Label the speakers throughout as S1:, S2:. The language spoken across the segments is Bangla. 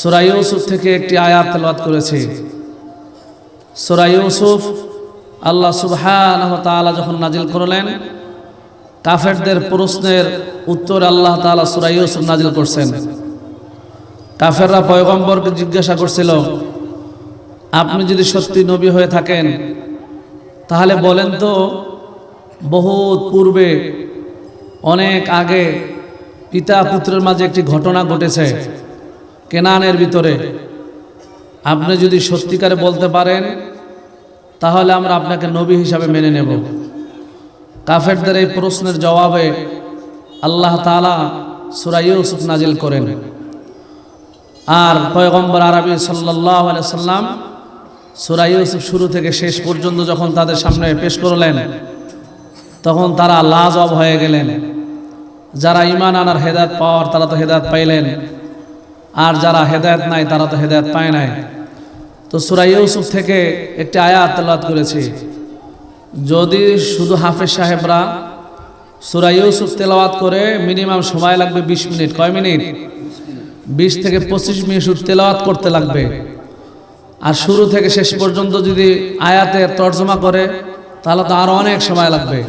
S1: সুরা ইউসুফ থেকে একটি আয়াত তেলাওয়াত করেছি। সুরা ইউসুফ আল্লাহ তাআলা যখন নাজিল করলেন, কাফেরদের প্রশ্নের উত্তর আল্লাহ তাআলা সূরা ইউসুফ নাজিল করছেন। কাফেররা পয়গম্বরকে জিজ্ঞাসা করছিল, আপনি যদি সত্যি নবী হয়ে থাকেন, তাহলে বলেন তো, বহুত পূর্বে, অনেক আগে পিতা পুত্রের মাঝে একটি ঘটনা ঘটেছে। কেনানের ভিতরে। আপনি যদি সত্যিকারে বলতে পারেন, তাহলে আমরা আপনাকে নবী হিসাবে মেনে নেব। কাফেরদের এই প্রশ্নের জবাবে আল্লাহ তালা সুরা ইউসুফ নাজিল করেন। আর পয়গম্বর আরবি সাল্লাহ সাল্লাম সুরা ইউসুফ শুরু থেকে শেষ পর্যন্ত যখন তাদের সামনে পেশ করলেন, তখন তারা লাজব হয়ে গেলেন। যারা ইমান আনার হেদায়ত পাওয়ার, তারা তো হেদায়ত পাইলেন। আর যারা হেদায়ত নাই, তারা তো হেদায়ত পায় নাই। তো সুরা ইউসুফ থেকে একটি আয়াত তেলাওয়াত করেছি। যদি শুধু হাফেজ সাহেবরা সুরা ইউসুফ তেলাওয়াত করে, মিনিমাম সময় লাগবে বিশ মিনিট। কয় মিনিট? বিশ থেকে পঁচিশ মিনিট তেলাওয়াত করতে লাগবে। আর শুরু থেকে শেষ পর্যন্ত যদি আয়াতের তর্জমা করে, তাহলে তো আরও অনেক সময় লাগবে।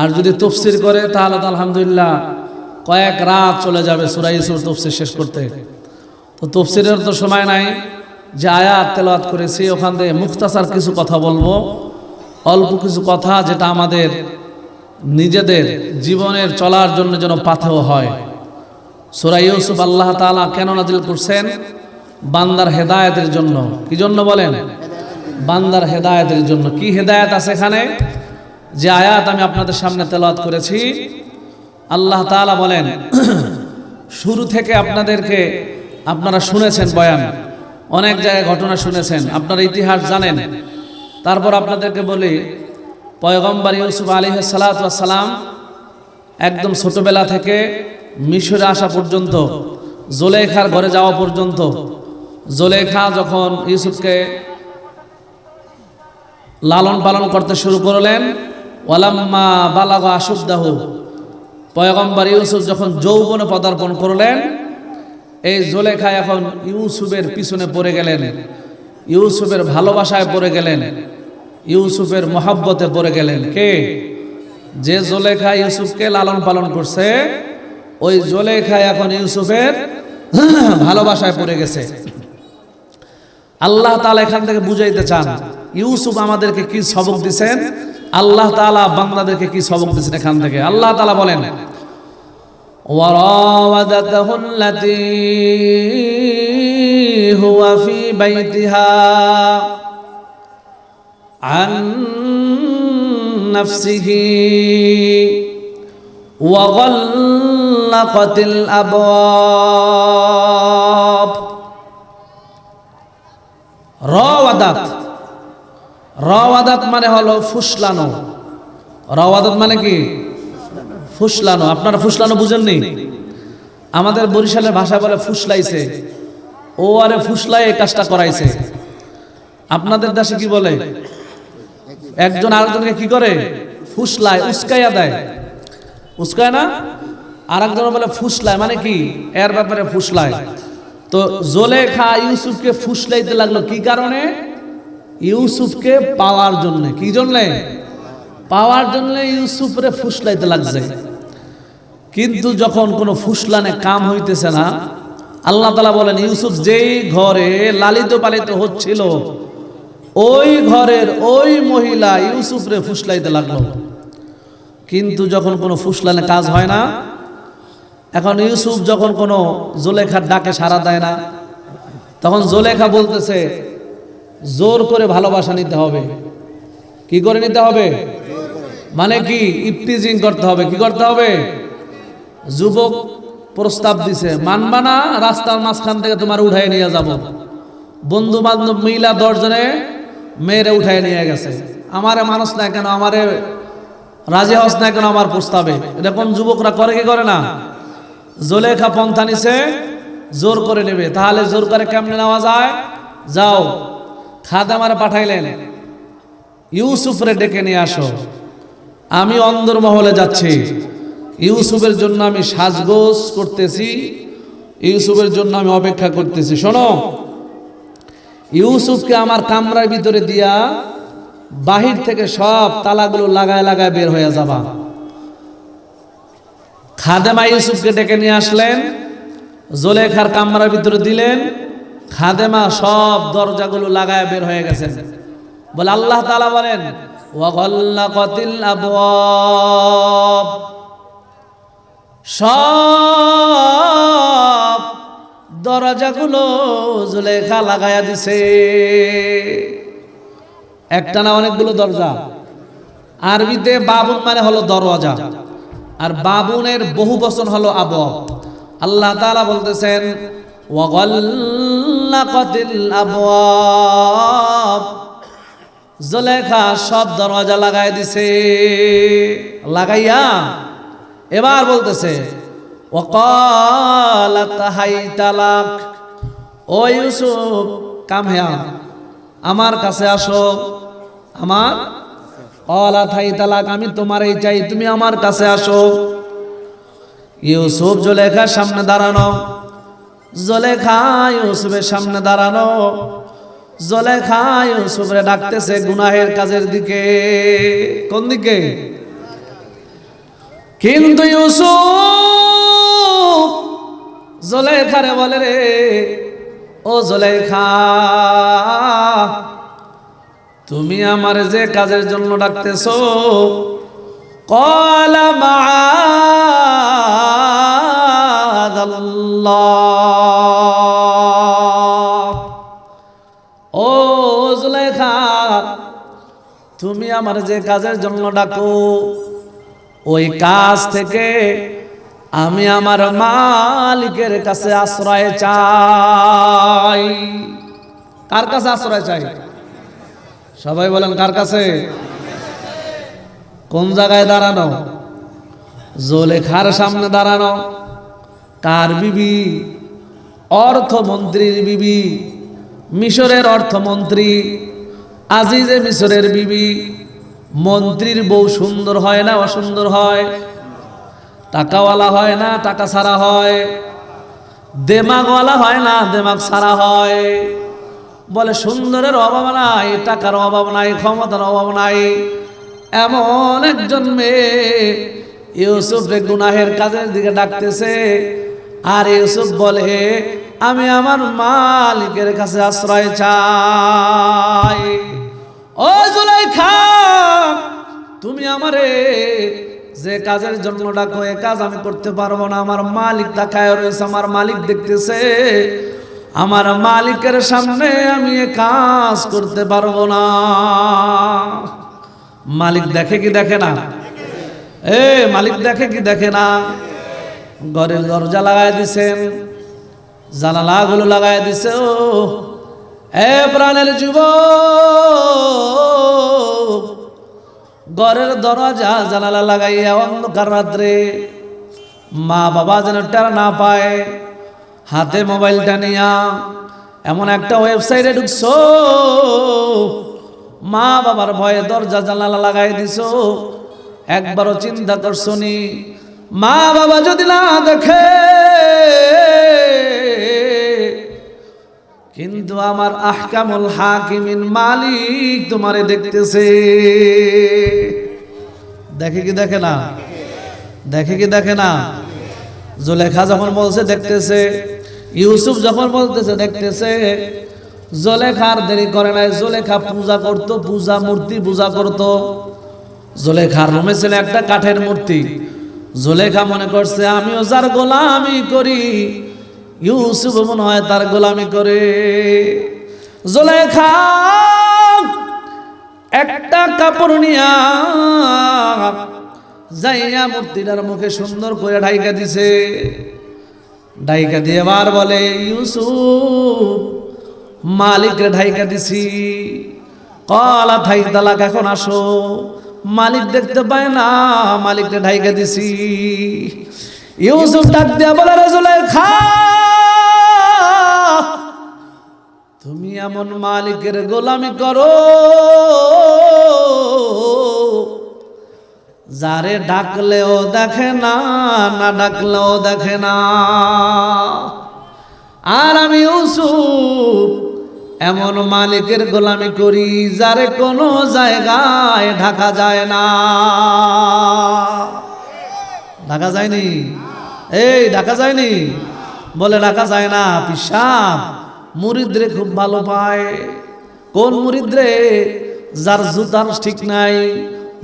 S1: আর যদি তফসির করে, তাহলে তো আলহামদুলিল্লাহ কয়েক রাত চলে যাবে সুরাই ইউসুফ তফসির শেষ করতে। তো তফসিরের তো সময় নাই যে আয়াত তেলাওয়াত করেছি, ওখান থেকে মুখতাসার কিছু কথা বলব। অল্প কিছু কথা যেটা আমাদের নিজেদের জীবনের চলার জন্য যেন পাথেও হয়। সুরা ইউসুফ আল্লাহ তাআলা কেন নাজিল করছেন? বান্দার হেদায়তের জন্য। কি জন্য বলেন? বান্দার হেদায়তের জন্য। কি হেদায়েত আছে এখানে? যে আয়াত আমি আপনাদের সামনে তেলাওয়াত করেছি, আল্লাহ তাআলা বলেন, শুরু থেকে আপনাদেরকে আপনারা শুনেছেন বয়ান। অনেক জায়গায় ঘটনা শুনেছেন। আপনারা ইতিহাস জানেন। তারপর আপনাদেরকে বলি, পয়গম্বর ইউসুফ আলী সালাম একদম ছোটবেলা থেকে মিশরে আসা পর্যন্ত, জোলেখার ঘরে যাওয়া পর্যন্ত, জোলেখা যখন ইউসুফকে লালন পালন করতে শুরু করলেন, ওয়ালাম্মা বালাগ আসুদ্দাহ পয়গম্বর ইউসুফ যখন যৌবনে পদার্পণ করলেন এই জোলেখা এখন ইউসুফের পিছনে পড়ে গেলেন। ইউসুফের ভালোবাসায় পড়ে গেলেন। ইউসুফের মহাব্বতে পড়ে গেলেন। কে? যে জোলেখা ইউসুফকে লালন পালন করছে, ওই জোলেখা এখন ইউসুফের ভালোবাসায় পড়ে গেছে। আল্লাহ তালা এখান থেকে বুঝাইতে চান, ইউসুফ আমাদেরকে কি সবক দিছেন? আল্লাহ তালা বাংলাদেরকে কি সবক দিচ্ছেন এখান থেকে? আল্লাহ তালা বলেন وراودته التي هو في بيتها عن نفسه وغلقت الأبواب রাওয়াদাত রাওয়াদাত মানে হলো ফুসলানো রাওয়াদাত মানে কি ফুসলানো, আপনারা ফুসলানো বুঝেননি আমাদের বরিশালের ভাষা বলে ফুসলাইছে। ও আরে ফুসলাই এই কাজটা করাইছে। আপনাদের দেশে কি বলে? একজন আরেকজনকে কি করে? ফুসলায়, উস্কাইয়া দেয়। উস্কায় না? আর একজন বলে ফুসলায় মানে কি? এর ব্যাপারে ফুসলায়। তো জোলেখা ইউসুফকে ফুসলাইতে লাগল কি কারণে? ইউসুফকে পাওয়ার জন্য। কি জন্যে? পাওয়ার জন্য ইউসুফরে ফুসলাইতে লাগছে। কিন্তু যখন কোনো ফুসলানে কাম হইতেছে না, আল্লাহ তালা বলেন, ইউসুফ, যেই ঘরে লালিত পালিত হচ্ছিল, ওই ঘরের ওই মহিলা ইউসুফরে ফুসলাইতে লাগল। কিন্তু যখন কোনো ফুসলানে কাজ হয় না, এখন ইউসুফ যখন কোনো জোলেখার ডাকে সাড়া দেয় না, তখন জোলেখা বলতেছে, জোর করে ভালোবাসা নিতে হবে। কি করে নিতে হবে? মানে কি? ইফতিজিং করতে হবে। কি করতে হবে? যুবক প্রস্তাব দিছে, মানবা না, রাস্তার মাঝখান থেকে তোমার উঠাই নিয়ে যাব। বন্ধু বান্ধব মহিলা দশজনে মেয়েরে উঠাই নিয়ে গেছে। আমারে মানুষ না কেন? আমারে রাজি হস না কেন আমার প্রস্তাবে? এরকম যুবকরা করে কি করে না? জোলেখা পন্থা নিছে, জোর করে নেবে। তাহলে জোর করে কেমনে নেওয়া যায়? যাও খাদামারে পাঠাইলেন। ইউসুফরে ডেকে নিয়ে আসো। আমি অন্দর মহলে যাচ্ছি। ইউসুফের জন্য আমি সাজগোজ করতেছি, ইউসুফের জন্য আমি অপেক্ষা করতেছি। শোনো, ইউসুফকে আমার কামরার ভিতরে দিয়া বাহির থেকে সব তালাগুলো লাগায় লাগায় বের হয়ে যাবা। খাদেমা ইউসুফকে ডেকে নিয়ে আসলেন, জোলেখার কামরার ভিতরে দিলেন, খাদেমা সব দরজাগুলো লাগায় বের হয়ে গেছে বলে আল্লাহ তালা বলেন ওয়াগল্লাকাতিল আবওয়াব। সব দরজাগুলো জুলেখা লাগায়া দিছে। একটা না অনেকগুলো দরজা। আরবিতে বাবুন মানে হলো দরওয়াজা। আর বাবুনের বহু বচন হলো আব। আল্লাহ তাআলা বলতেছেন জুলেখা সব দরওয়াজা লাগাই দিছে। লাগাইয়া এবার বলতেছে তালাক আমার কাছে আসো, আমার অলাত হাই তালাক আমি তোমার চাই, তুমি আমার কাছে আসো। ইউসুফ জলেখার সামনে দাঁড়ানো, জলেখা ইউসুফের সামনে দাঁড়ানো, জলেখা ইউসুফরে ডাকতেছে, গুনাহের কাজের দিকে। কোন দিকে? কিন্তু ইউসুফ জলেখারে বলে রে, ও জলেখা তুমি আমার যে কাজের জন্য ডাকতেছ কলা ও তুমি আমার যে কাজের জন্য ডাকো ওই কাজ থেকে আমি আমার মালিকের কাছে আশ্রয় চাই। কার কাছে আশ্রয় চাই? সবাই বলেন, কার কাছে? কোন জায়গায় দাঁড়ানো? জোলেখার সামনে দাঁড়ানো। কার বিবি? অর্থমন্ত্রীর বিবি। মিশরের অর্থমন্ত্রী। আজিজে মিশরের বিবি। মন্ত্রীর বউ সুন্দর হয় না অসুন্দর হয়? টাকাওয়ালা হয় না, টাকা ছাড়া হয়? দেমাগওয়ালা হয় না, দেমাগ ছাড়া হয়? বলে, সুন্দরের অভাব নাই, টাকার অভাব নাই, ক্ষমতার অভাব নাই। এমন একজন মেয়ে ইউসুফ গুনাহের কাজের দিকে ডাকতেছে। আর ইউসুফ বলে, আমি আমার মালিকের কাছে আশ্রয় চাই। ও জুলাইখা! তুমি আমারে যে কাজের জন্য ডাকো, এ কাজ আমি করতে পারব না। আমার মালিক তাকায় রয়েছে, আমার মালিক দেখতেছে। আমার মালিকের সামনে আমি এ কাজ করতে পারব না। মালিক দেখে কি দেখে না? এ, মালিক দেখে কি দেখে না? ঘরের দরজা লাগাই দিছেন জানালাগুলো লাগাই দিছে, ও, এ প্রাণের যুব ঘরের দরজা জানালা লাগাইয়া অন্ধকার রাত্রে মা বাবা যেন টের না পায়, হাতে মোবাইলটা নিয়া এমন একটা ওয়েবসাইটে ঢুকছো, মা বাবার ভয়ে দরজা জানালা লাগাই দিছো, একবারও চিন্তা করছ নি। মা বাবা যদি না দেখে কিন্তু আমার আহকামুল হাকিমিন মালিক তোমারে দেখতেছে। দেখে কি দেখে না? দেখে কি দেখে না? জোলেখা যখন বলছে, দেখতেছে। ইউসুফ যখন বলতেছে, দেখতেছে। জোলেখার দেরি করে নাই। জোলেখা পূজা করতো, পূজা মূর্তি পূজা করতো। জোলেখার রুমে ছিল একটা কাঠের মূর্তি। জোলেখা মনে করছে, আমিও যার গোলামি করি ইউসুফ মনে হয় তার গোলামি করে। জোলেখা একটা কাপড় নিয়া যাইয়া মূর্তিটার মুখে সুন্দর করে ঢাইকা দিছে। ঢাইকা দিয়ে বার বলে, ইউসুফ, মালিকরে ঢাইকা দিছি। কলা থাই তালাক, এখন আসো। মালিক দেখতে পায় না, মালিকরে ঢাইকা দিছি। ইউসুফ ডাক দিয়া বলে রেজুলে খা তুমি এমন মালিকের গোলামি করো, যারে ডাকলেও দেখে না ডাকলেও দেখে না। আর আমি ইউসুফ, এমন মালিকের গোলামি করি যারে কোনো জায়গায় ঢাকা যায় না। ঢাকা যায়নি? এই, ঢাকা যায়নি? বলে ঢাকা যায় না, পিসাব। মুরিদরে খুব ভালো পায়। কোন মুরিদরে? যার জুতার ঠিক নাই,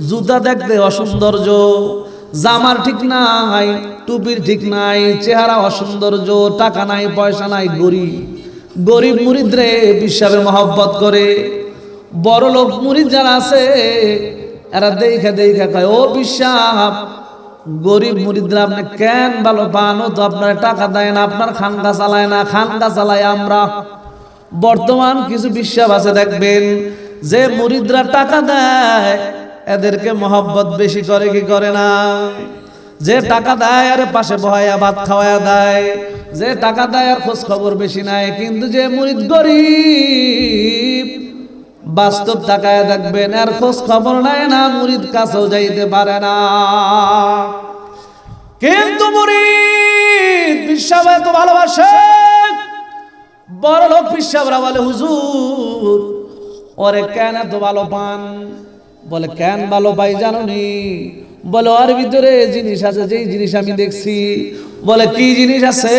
S1: জুতা দেখতে অসৌন্দর্য, জামার ঠিক নাই, টুপির ঠিক নাই, চেহারা অসৌন্দর্য, টাকা নাই, পয়সা নাই, গরিব। গরিব মুরিদরে বিশ্বাবের মহব্বত করে। বড় লোক মুরিদ যারা আছে, এরা দেখে দেখে কয়, ও বিশ্বাব গরিব মুরিদরা আপনি কেন ভালো পান? তো আপনার টাকা দেয় না, আপনার খানকা চালায় না, খানকা চালাই আমরা। বর্তমান কিছু বিশ্বাস আছে, দেখবেন, যে মুরিদরা টাকা দেয়, এদেরকে মহব্বত বেশি করে, কি করে না? যে টাকা দেয়, আর পাশে বহায়া ভাত খাওয়ায়া দেয়। যে টাকা দেয়, আর খোঁজ খবর বেশি নাই কিন্তু যে মুরিদ গরিব বাস্তব টাকায় দেখবেন, আর খোঁজ খবর নাই না, মুরিদ কাছেও যাইতে পারে না। কিন্তু মুরিদ বিশ্বাস এত ভালোবাসে। বড় লোক পিসাবরা বলে, হুজুর, ওরে কেন এত ভালো পান? বলে, কেন ভালো পাই জানো নি বলে, ওর ভিতরে জিনিস আছে, যেই জিনিস আমি দেখছি। বলে, কি জিনিস আছে?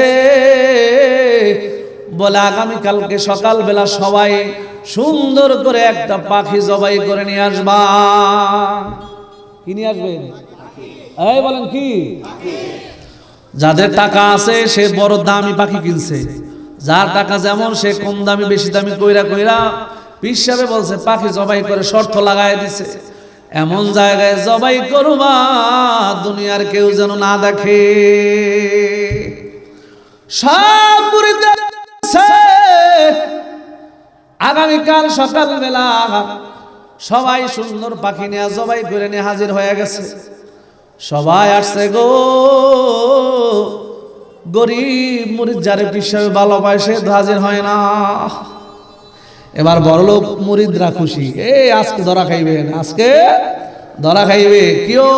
S1: বলে আগামী কালকে সকালবেলা সবাই সুন্দর করে একটা পাখি জবাই করে নিয়ে আসবা। কি নিয়ে আসবেন এই বলেন কি? যাদের টাকা আছে, সে বড় দামি পাখি কিনছে। যার টাকা যেমন, সে কম দামি, বেশি দামি কইরা কইরা পিসাবে বলছে, পাখি জবাই করে শর্ত লাগাই দিছে। এমন জায়গায় জবাই করবা, দুনিয়ার কেউ যেন না দেখে। সব। আগামীকাল সকালবেলা সবাই সুন্দর পাখি নিয়ে জবাই করে নিয়ে হাজির হয়ে গেছে। সবাই আসছে গো। গরিব মুরিদ যারে পিসাবে তো হাজির হয় না। এবার বড়লোক মুরিদরা খুশি। এই আজকে ধরা খাইবেন আজকে ধরা খাইবে। কেউ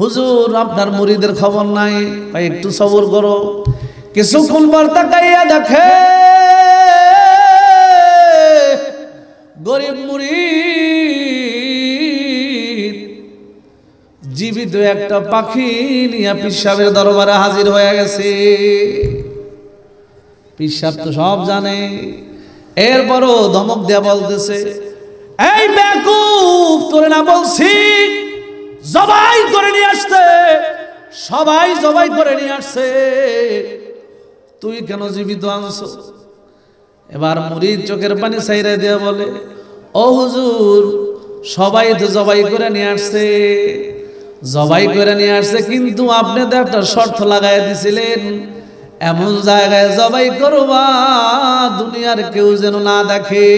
S1: হুজুর, আপনার মুরিদের খবর নাই, ভাই একটু সবর করো। কিছুক্ষণ পর তাকাইয়া দেখে গরিব মুরিদ, জীবিত একটা পাখি নিয়ে পিসাবের দরবারে হাজির হয়ে গেছে। পিসাব তো সব জানে। এরপরও ধমক দেয়া বলতেছে, এই বেকুব, তোরে না বলছি, জবাই করে নিয়ে আসতে, সবাই জবাই করে নিয়ে আসছে। তুই কেন জীবিত আনছো? এবার মুরিদ চোখের পানি সাইরা দিয়া বলে, ও হুজুর, সবাই তো জবাই করে নিয়ে আসছে। জবাই করে নিয়ে আসছে কিন্তু আপনি তো একটা শর্ত লাগাই দিছিলেন, এমন জায়গায় জবাই করবা, দুনিয়ার কেউ যেন না দেখে।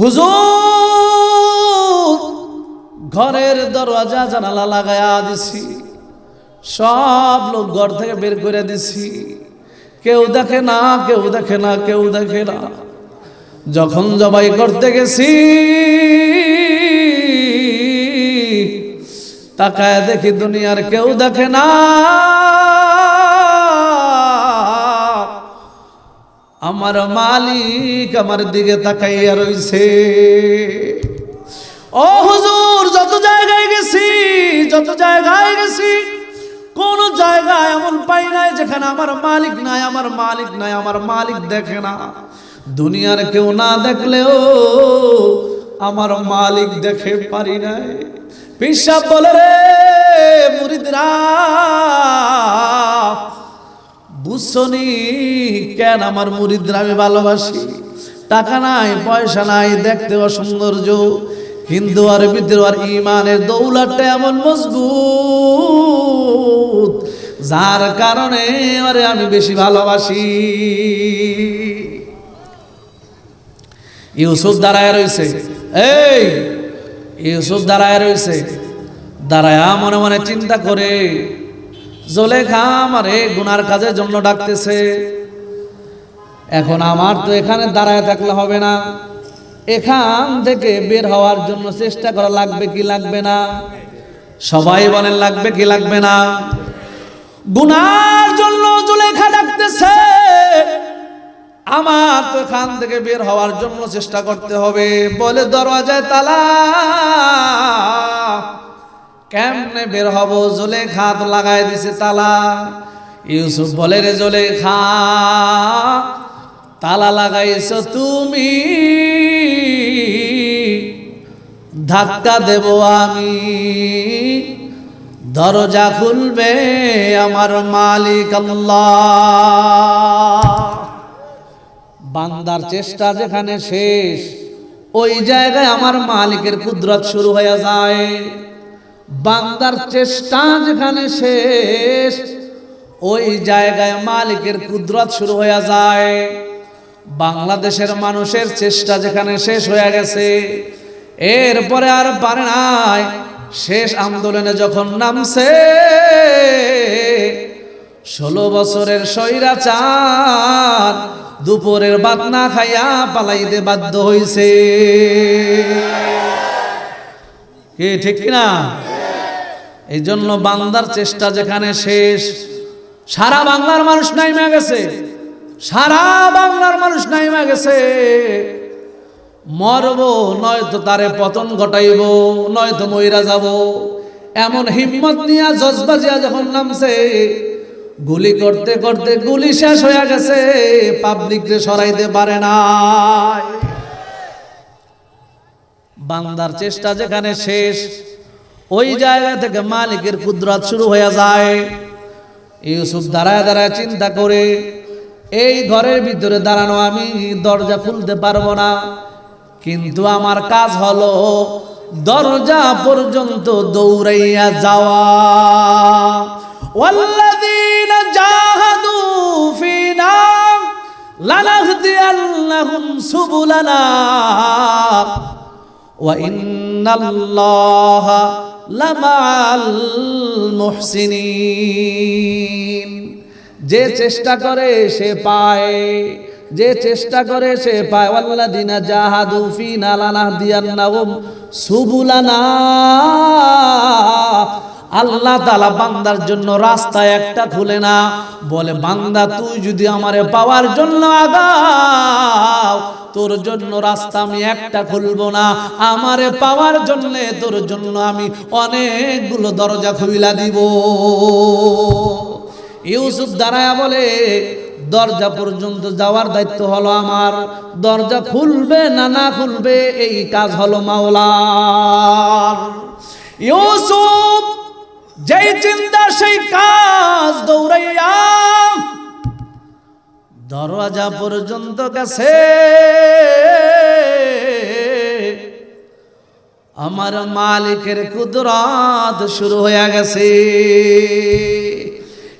S1: হুজুর, ঘরের দরজা জানালা লাগায়া দিছি, সব লোক ঘর থেকে বের করে দিছি। কেউ দেখে না, কেউ দেখে না, কেউ দেখে না। যখন জবাই করতে গেছি, তাকায় দেখি দুনিয়ার কেউ দেখে না। আমার মালিক আমার দিকে তাকাইয়া রইছে। ও হুজুর, যত জায়গায় গেছি, যত জায়গায় গেছি কোন জায়গায় এমন পাই নাই যেখানে আমার মালিক নাই, আমার মালিক নাই, আমার মালিক দেখে না। দুনিয়ার কেউ না দেখলেও আমার মালিক দেখে পারি নাই। পিসাব বলে, রে মুরিদরা, বুঝছনি কেন আমার মুরিদরা আমি ভালোবাসি? টাকা নাই, পয়সা নাই, দেখতে অসৌন্দর্য। কিন্তু আর বিদ্রোহ আর ইমানের দৌলাটা এমন মজবুত, যার কারণে আরে আমি বেশি ভালোবাসি। ইউসুফ দাঁড়ায় রয়েছে। এই, ইউসুফ দাঁড়ায় রয়েছে। দাঁড়ায়া মনে মনে চিন্তা করে জলেখা আমারে গুনার কাজের জন্য ডাকতেছে। এখন আমার তো এখানে দাঁড়ায় থাকলে হবে না। এখান থেকে বের হওয়ার জন্য চেষ্টা করা লাগবে কি লাগবে না? সবাই বলেন, লাগবে কি লাগবে না? গুনার জন্য জুলেখা ডাকতেছে। আমার তো এখান থেকে বের হওয়ার জন্য চেষ্টা করতে হবে। বলে দরওয়াজায় তালা। কেমনে বের হব? জুলেখা তো লাগাই দিছে তালা। ইউসুফ বলে, রে জুলেখা তালা লাগাইছো তুমি। ধাক্কা দেব আমি। দরজা খুলবে আমার মালিক আল্লাহ। বান্দার চেষ্টা যেখানে শেষ, ওই জায়গায় আমার মালিকের কুদরত শুরু হয়ে যায়। বান্দার চেষ্টা যেখানে শেষ, ওই জায়গায় মালিকের কুদরত শুরু হয়ে যায়। বাংলাদেশের মানুষের চেষ্টা যেখানে শেষ হয়ে গেছে, এরপরে আর পারে নাই। শেষ আন্দোলনে যখন নামছে, ষোলো বছরের স্বৈরাচার দুপুরের বাদ না খাইয়া পালাইতে বাধ্য হইছে। কে, ঠিক না? এই জন্য বান্দার চেষ্টা যেখানে শেষ, সারা বাংলার মানুষ নাইমা গেছে। সারা বাংলার মানুষ নাইমা গেছে। মরব, নয়তো তারে পতন ঘটাইব, নয়তো মইরা যাব। এমন হিম্মত নিয়া জজবাজিয়া যখন নামছে, গুলি করতে করতে গুলি শেষ হয়ে গেছে, পাবলিকরে সরাইতে পারে না বান্দার চেষ্টা যেখানে শেষ, ওই জায়গা থেকে মালিকের কুদরত শুরু হয়ে যায়। ইউসুফ দাঁড়ায় দাঁড়ায় চিন্তা করে এই ঘরের ভিতরে দাঁড়ানো আমি দরজা খুলতে পারবো না কিন্তু আমার কাজ হলো দরজা পর্যন্ত দৌড়াইয়া যাওয়া والذين جاهدوا فينا لنهدينهم سبلنا وإن الله لمع المحسنين যে চেষ্টা করে সে পায়। যে চেষ্টা করে সে পায়। ওয়াল্লাযিনা জাহাদু ফিনা লানাহদিয়ান্নাহুম সুবুলানা। আল্লাহ তালা বান্দার জন্য রাস্তা একটা খুলে না। বলে, বান্দা, তুই যদি আমারে পাওয়ার জন্য আগাও, তোর জন্য রাস্তা আমি একটা খুলবো না। আমারে পাওয়ার জন্য তোর জন্য আমি অনেকগুলো দরজা খুইলা দিব। ইউসুফ দাঁড়ায়া বলে, দরজা পর্যন্ত যাওয়ার দায়িত্ব হলো আমার। দরজা খুলবে না না খুলবে, এই কাজ হলো মাওলার। ইউসুফ যেই চিন্তা, সেই কাজ দৌড়াইয়া দরওয়াজা পর্যন্ত গেছে। আমার মালিকের কুদরত শুরু হয়ে গেছে।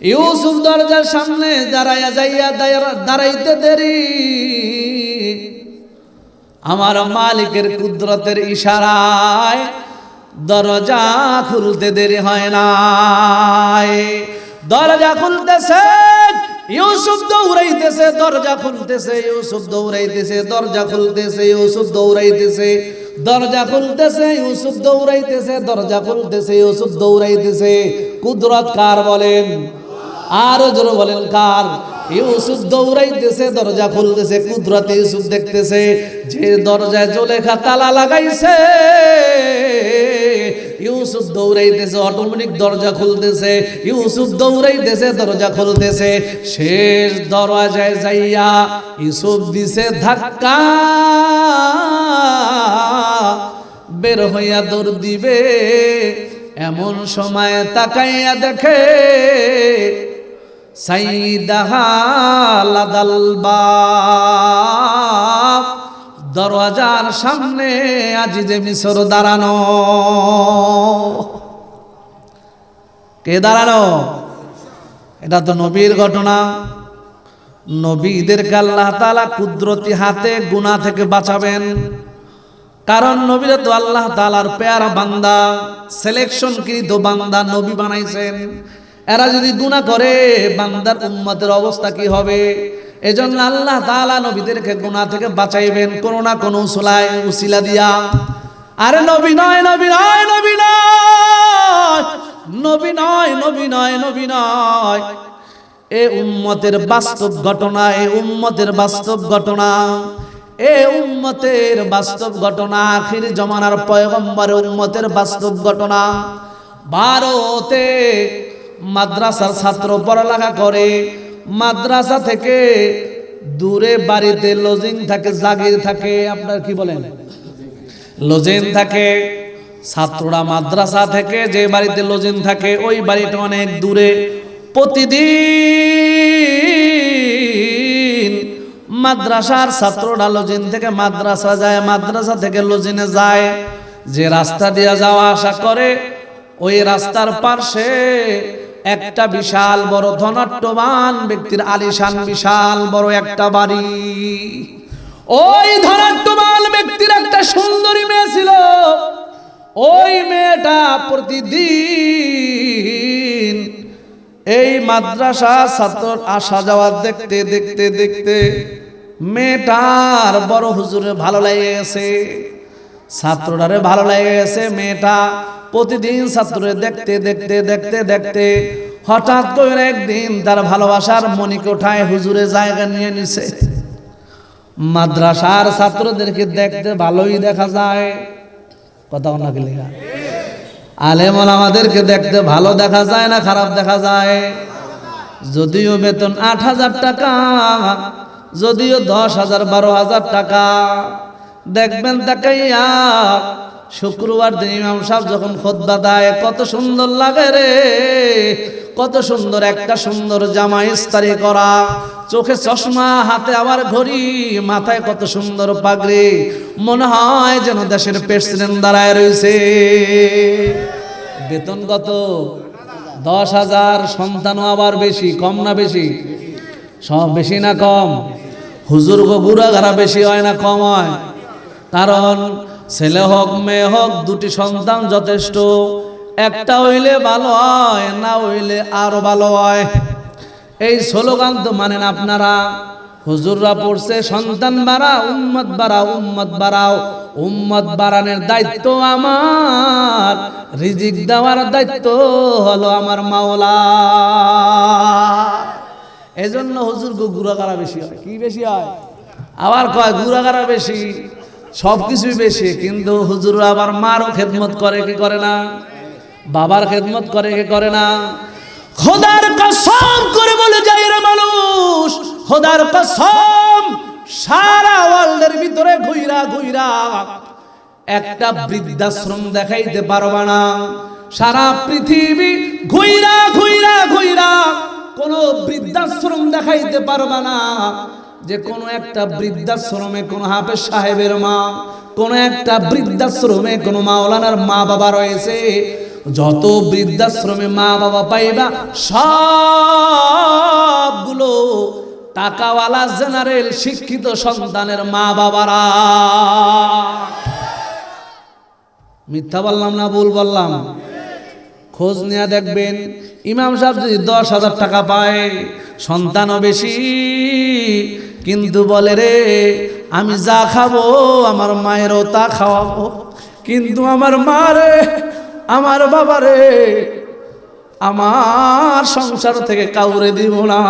S1: ইউসুফ দরজার সামনে দাঁড়াইয়া যাইয়া দাঁড়াইতে দেরি। আমার মালিকের কুদরতের ইশারায় দরজা খুলতে দেরি হয় নাই। দরজা খুলতেছে, ইউসুফ দৌড়াইতেছে, দরজা খুলতেছে, ইউসুফ দৌড়াইতেছে, দরজা খুলতেছে, ইউসুফ দৌড়াইতেছে। দরজা খুলতেছে, ইউসুফ দৌড়াইতেছে, দরজা খুলতেছে, ইউসুফ দৌড়াইতেছে। কুদরত কার বলেন? আরও জোরে বলেন, কার? ইউসুফ দৌড়াইতেছে, দরজা খুলতেছে, কুদরত ইউসুফ দেখতেছে যে দরজায় জলেখা তালা লাগাইছে। ইউসুফ দৌড়াইতেছে, অটোমেটিক দরজা খুলতেছে। ইউসুফ দৌড়াইতেছে, দরজা খুলতেছে। শেষ দরজায় যাইয়া ইউসুফ দিছে ধাক্কা। বের হইয়া দৌড় দিবে, এমন সময় তাকাইয়া দেখে সাইদাহালাদালবাব দরওয়াজার সামনে আজিজে মিশর দাঁড়ানো। কে দাঁড়ানো? এটা তো নবীর ঘটনা। নবীদেরকে আল্লাহ তালা কুদরতি হাতে গুণা থেকে বাঁচাবেন। কারণ নবীরা তো আল্লাহ তালার পেয়ারা বান্দা সিলেকশন কৃত বান্দা নবী বানাইছেন। এরা যদি গুণা করে, বান্দার উম্মতের অবস্থা কি হবে? এজন্য আল্লাহ তাআলা নবীদেরকে গুনাহ থেকে বাঁচাইবেন কোন না কোন উসলায়, উসিলা দিয়া। আরে নবী নয় নবী নয় নবী নয় নবী নয় নবী নয় নবী নয়। এ উম্মতের বাস্তব ঘটনা, এ উম্মতের বাস্তব ঘটনা, এ উম্মতের বাস্তব ঘটনা, আখির জমানার পয়গম্বর উম্মতের বাস্তব ঘটনা। ভারতে মাদ্রাসার ছাত্র পড়ালেখা করে, মাদ্রাসা থেকে দূরে বাড়িতে লজিং থাকে, জাগির থাকে, আপনার কি বলেন? লজেন থাকে, ছাত্ররা মাদ্রাসা থেকে যে বাড়িতে লজেন থাকে, ওই বাড়িটা অনেক দূরে। প্রতিদিন মাদ্রাসার ছাত্ররা লজেন থেকে মাদ্রাসা যায়, মাদ্রাসা থেকে লজিনে যায়। যে রাস্তা দিয়ে যাওয়া আসা করে, ওই রাস্তার পাশে একটা বিশাল বড় ধনাট্যবান ব্যক্তির আলিশান বিশাল বড় একটা বাড়ি। ওই ধনাট্যবান ব্যক্তির একটা সুন্দরী মেয়ে ছিল। ওই মেয়েটা প্রতিদিন এই মাদ্রাসা ছাত্র আসা যাওয়া দেখতে দেখতে দেখতে মেয়েটার বড় হুজুরে ভালো লেগে গেছে ছাত্রটারে ভালো লেগে গেছে মেয়েটা প্রতিদিন ছাত্ররে দেখতে দেখতে দেখতে দেখতে হঠাৎ করে একদিন তার ভালোবাসার মনিকোঠায় হুজুরে জায়গা নিয়ে নিছে। মাদ্রাসার ছাত্রদেরকে দেখতে ভালোই দেখা যায়। কথা অন্য লেখা? আলেমন আমাদেরকে দেখতে ভালো দেখা যায় না খারাপ দেখা যায়? যদিও বেতন আট হাজার টাকা, যদিও দশ হাজার বারো হাজার টাকা, দেখবেন তাকাইয়া শুক্রবার দিন ইমাম সাহেব যখন খোদ্া দেয়, কত সুন্দর লাগে রে। কত সুন্দর একটা সুন্দর জামা ইস্তারি করা। চোখে চশমা, হাতে আবার ঘড়ি, মাথায় কত সুন্দর পাগড়ি। মনে হয় যেন দেশের প্রেসিডেন্ট দাঁড়ায় রয়েছে বেতন কত দশ হাজার, সন্তানও আবার বেশি, কম না বেশি? সব বেশি না কম? হুজুর গো বুড়া ঘাড়া বেশি হয় না, কম হয়। কারণ ছেলে হোক, মেয়ে হোক, দুটি সন্তান যথেষ্ট। একটা হইলে ভালো হয়, না হইলে আরও ভালো হয়। এই স্লোগান তো মানেন আপনারা। হুজুররা পড়ছে, সন্তান বাড়া, উম্মত বাড়াও উম্মত বাড়াও। উম্মত বাড়ানোর দায়িত্ব আমার, রিজিক দেওয়ার দায়িত্ব হলো আমার মাওলা। এজন্য হুজুর গো গুড়াগাড়া বেশি হয়। কি বেশি হয়? আবার কয় গুড়াগাড়া বেশি। সব কিছুই বেশি, কিন্তু হুজুর আবার মারও খেদমত করে, কি করে না? বাবার খেদমত করে, কি করে না? খোদার কসম করে বলে যাই রে মানুষ, খোদার কসম সারা ওয়ার্ল্ডের ভিতরে ঘুইরা ঘুইরা একটা বৃদ্ধাশ্রম দেখাইতে পারবা না। সারা পৃথিবী ঘুইরা ঘুইরা ঘুইরা কোন বৃদ্ধাশ্রম দেখাইতে পারবা না। যে কোনো একটা বৃদ্ধাশ্রমে কোন হাফেজ সাহেবের মা, কোন একটা বৃদ্ধাশ্রমে কোন মাওলানার মা বাবা রয়েছে, যত বৃদ্ধাশ্রমে মা বাবা পাইবা, সবগুলো টাকাওয়ালা জেনারেল শিক্ষিত সন্তানের মা বাবারা। মিথ্যা বললাম না, ভুল বললাম? খোঁজ নেওয়া দেখবেন, ইমাম সাহেব যদি দশ হাজার টাকা পায়, সন্তানও বেশি কিন্তু বলে রে, আমি যা খাব, আমার মায়েরও তা খাওয়াবো। কিন্তু আমার মা রে, আমার বাবা রে, আমার সংসার থেকে কাউরে দিব না।